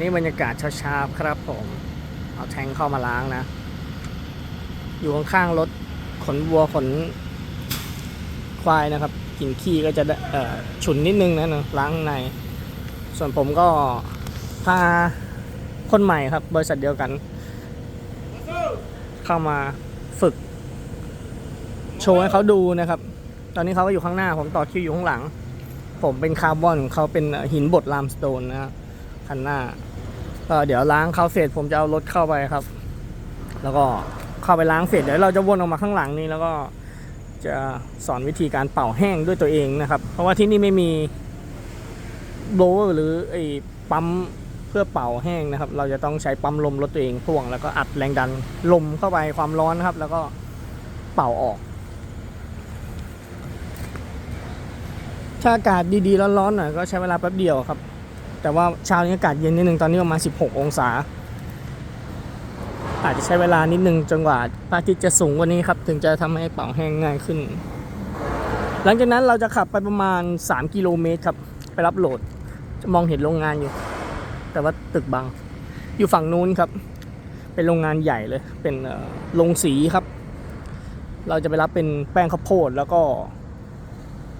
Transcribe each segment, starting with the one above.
นี่บรรยากาศเช้าๆครับผม เอาแทงเข้ามาล้างนะ อยู่ข้างๆรถขนวัวขนควายนะครับกลิ่นขี้ก็จะฉุนนิดนึงนะนะล้างข้างใน ส่วนผมก็พาคนใหม่ครับ บริษัทเดียวกัน เข้ามาฝึก โชว์ให้เขาดูนะครับ ตอนนี้เขาก็อยู่ข้างหน้า ผมต่อคิวอยู่ข้างหลัง ผมเป็นคาร์บอนเขาเป็นหินบดลามสโตนนะฮะ คันหน้าก็เดี๋ยวล้างเขาเสร็จผมจะเอารถเข้าไปครับ แล้วก็เข้าไปล้างเสร็จเดี๋ยวเราจะวนออกมาข้างหลังนี้แล้วก็จะสอนวิธีการเป่าแห้งด้วยตัวเองนะครับ เพราะว่าที่นี่ไม่มีโบลเวอร์หรือไอ้ปั๊มเพื่อเป่าแห้งนะครับ เราจะต้องใช้ปั๊มลมรถตัวเองพ่วง แล้วก็อัดแรงดันลมเข้าไปความร้อนนะครับ แล้วก็เป่าออก ถ้าอากาศดีๆร้อนๆหน่อยก็ใช้เวลาแป๊บเดียวครับ แต่ว่าเช้านี้อากาศเย็นนิดนึงตอนนี้ประมาณ 16 องศา อาจจะใช้เวลานิดนึงจนกว่าพระอาทิตย์จะสูงกว่านี้ครับ ถึงจะทำให้เป่าแห้งง่ายขึ้น หลังจากนั้นเราจะขับไปประมาณ 3 กิโลเมตรครับ ไปรับโหลด จะมองเห็นโรงงานอยู่ แต่ว่าตึกบัง อยู่ฝั่งนู้นครับ เป็นโรงงานใหญ่เลย เป็นโรงสีครับ เราจะไปรับเป็นแป้งข้าวโพดแล้วก็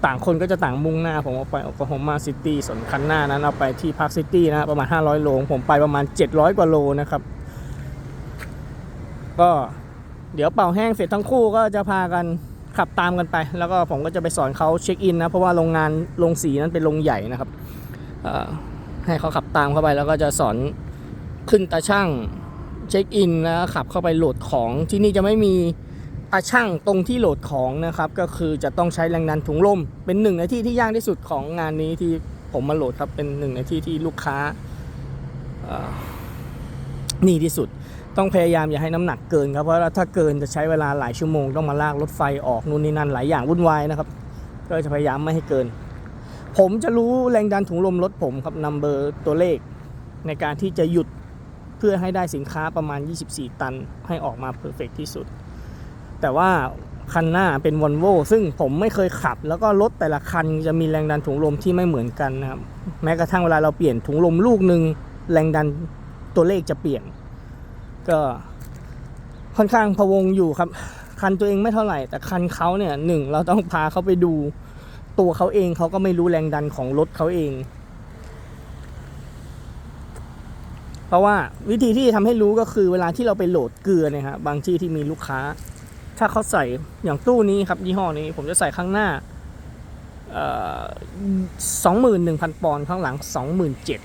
ต่างคนก็จะต่างมุ่งหน้า ผมเอาไปโอคลาโฮมาซิตี้ส่วนคันหน้านั้นเอาไปที่พาร์คซิตี้นะประมาณ 500 โล ผมไปประมาณ 700 กว่าโลนะครับ ก็เดี๋ยวเป่าแห้งเสร็จทั้งคู่ก็จะพากันขับตามกันไป แล้วก็ผมก็จะไปสอนเขาเช็คอินนะ เพราะว่าโรงงานโรงสีนั้นเป็นโรงใหญ่นะครับให้เขาขับตามเข้าไปแล้วก็จะสอนขึ้นตาช่างเช็คอินแล้วขับเข้าไปโหลดของที่นี่จะไม่มี ตาช่างตรงที่โหลดของนะครับ ก็คือจะต้องใช้แรงดันถุงลม เป็นหนึ่งในที่ที่ยากที่สุดของงานนี้ที่ผมมาโหลดครับเป็นหนึ่งในที่ที่ลูกค้าเอ่อนี่ที่สุด ต้องพยายามอย่าให้น้ำหนักเกินครับเพราะว่าถ้าเกินจะใช้เวลาหลายชั่วโมงต้องมาลากรถไฟออกนู่นนี่นั่นหลายอย่างวุ่นวายนะครับ ก็จะพยายามไม่ให้เกิน ผมจะรู้แรงดันถุงลมรถผมครับนัมเบอร์ตัวเลข ในการที่จะหยุดเพื่อให้ได้สินค้าประมาณ 24 ตัน ให้ออกมาเพอร์เฟกที่สุด แต่ว่าคันหน้าเป็นวอลโวซึ่งผมไม่เคยขับ แล้วก็รถแต่ละคันจะมีแรงดันถุงลมที่ไม่เหมือนกันนะครับ แม้กระทั่งเวลาเราเปลี่ยนถุงลมลูกหนึ่งแรงดันตัวเลขจะเปลี่ยน ก็ค่อนข้างพะวงอยู่ครับ คันตัวเองไม่เท่าไหร่ แต่คันเขาเนี่ยหนึ่งเราต้องพาเขาไปดูตัวเขาเองเขาก็ไม่รู้แรงดันของรถเขาเอง เพราะว่าวิธีที่ทำให้รู้ก็คือเวลาที่เราไปโหลดเกลือเนี่ยฮะบางที่ที่มีลูกค้า ถ้าเขาใส่อย่างตู้นี้ครับยี่ห้อนี้ผมจะใส่ข้างหน้าสองหมื่นหนึ่งพันปอนด์ข้างหลังสองหมื่นเจ็ด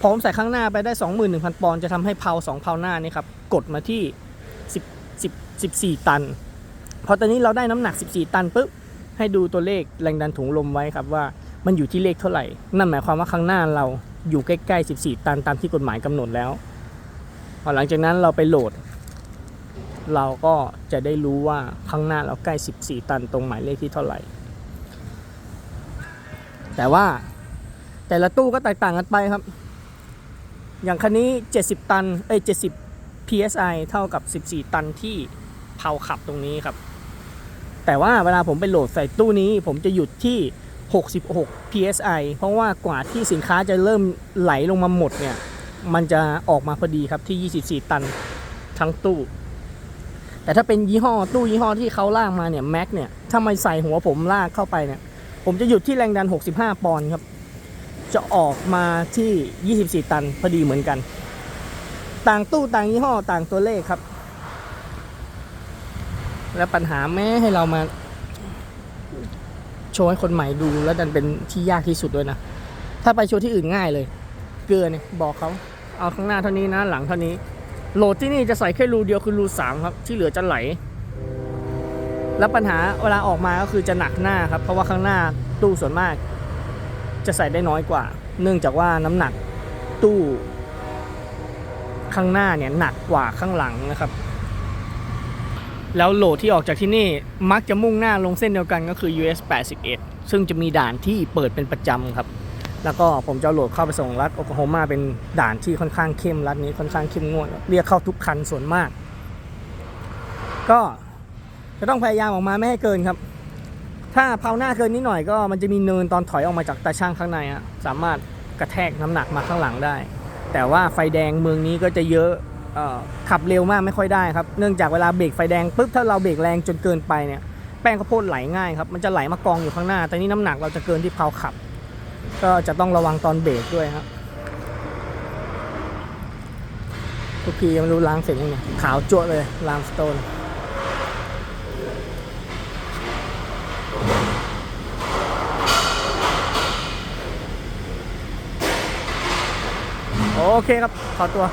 พอผมใส่ข้างหน้าไปได้สองหมื่นหนึ่งพันปอนด์จะทำให้เพาสองเพาหน้านี่ครับกดมาที่สิบสิบสิบสี่ตัน พอตอนนี้เราได้น้ำหนัก14ตันปุ๊บให้ดูตัวเลขแรงดันถุงลมไว้ครับว่ามันอยู่ที่เลขเท่าไหร่ นั่นหมายความว่าข้างหน้าเราอยู่ใกล้ๆ 14 ตันตามที่กฎหมายกำหนดแล้ว พอหลังจากนั้นเราไปโหลด เราก็จะได้รู้ว่าข้างหน้าเราใกล้ 14 ตันตรงหมายเลขที่เท่าไหร่ แต่ว่าแต่ละตู้ก็แตกต่างกันไปครับ อย่างคันนี้ 70 ตัน เอ้ย 70 psi เท่ากับ 14 ตันที่เผาขับตรงนี้ครับ แต่ว่าเวลาผมไปโหลดใส่ตู้นี้ ผมจะหยุดที่ 66 psi เพราะว่ากว่าที่สินค้าจะเริ่มไหลลงมาหมดเนี่ย มันจะออกมาพอดีครับที่ 24 ตันทั้งตู้ แต่ถ้าเป็นยี่ห้อตู้ยี่ห้อที่เขาลากมาเนี่ยแม็กเนี่ยถ้าไม่ใส่หัวผมลากเข้าไปเนี่ย ผมจะหยุดที่แรงดัน 65 ปอนด์ครับ จะออกมาที่ 24 ตันพอดีเหมือนกัน ต่างตู้ต่างยี่ห้อต่างตัวเลขครับ และปัญหาแม้ให้เรามา โชว์ให้คนใหม่ดูแล้วดันเป็นที่ยากที่สุดด้วยนะ ถ้าไปโชว์ที่อื่นง่ายเลย เกลือเนี่ยบอกเขาเอาข้างหน้าเท่านี้นะหลังเท่านี้ โหลดที่นี่จะใส่แค่รูเดียวคือรูสามครับ ที่เหลือจะไหล แล้วปัญหาเวลาออกมาก็คือจะหนักหน้าครับ เพราะว่าข้างหน้าตู้ส่วนมาก จะใส่ได้น้อยกว่า เนื่องจากว่าน้ำหนักตู้ข้างหน้าเนี่ยหนักกว่าข้างหลังนะครับ แล้วโหลดที่ออกจากที่นี่มักจะมุ่งหน้าลงเส้นเดียวกันก็คือ US 81ซึ่งจะมีด่านที่เปิดเป็นประจำครับ แล้วก็ผมจะโหลดเข้าไปส่งรัฐโอคลาโฮมาเป็นด่านที่ค่อนข้างเข้มรัฐนี้ค่อนข้างเข้มงวดเรียกเข้าทุกคันส่วนมาก ก็จะต้องพยายามออกมาไม่ให้เกินครับ ถ้าเผาหน้าเกินนิดหน่อยก็มันจะมีเนินตอนถอยออกมาจากตาช่างข้างในอะสามารถกระแทกน้ำหนักมาข้างหลังได้ แต่ว่าไฟแดงเมืองนี้ก็จะเยอะขับเร็วมากไม่ค่อยได้ครับเนื่องจากเวลาเบรกไฟแดงปุ๊บถ้าเราเบรกแรงจนเกินไปเนี่ยแป้งข้าวโพดไหลง่ายครับมันจะไหลมากองอยู่ข้างหน้า แต่นี่น้ำหนักเราจะเกินที่เผาขับ ก็จะต้องระวังตอนเบรกด้วยครับทุกทีมันรู้ล้างเสร็จยังไงขาวจวดเลยลามสโตนโอเคครับ ขอตัว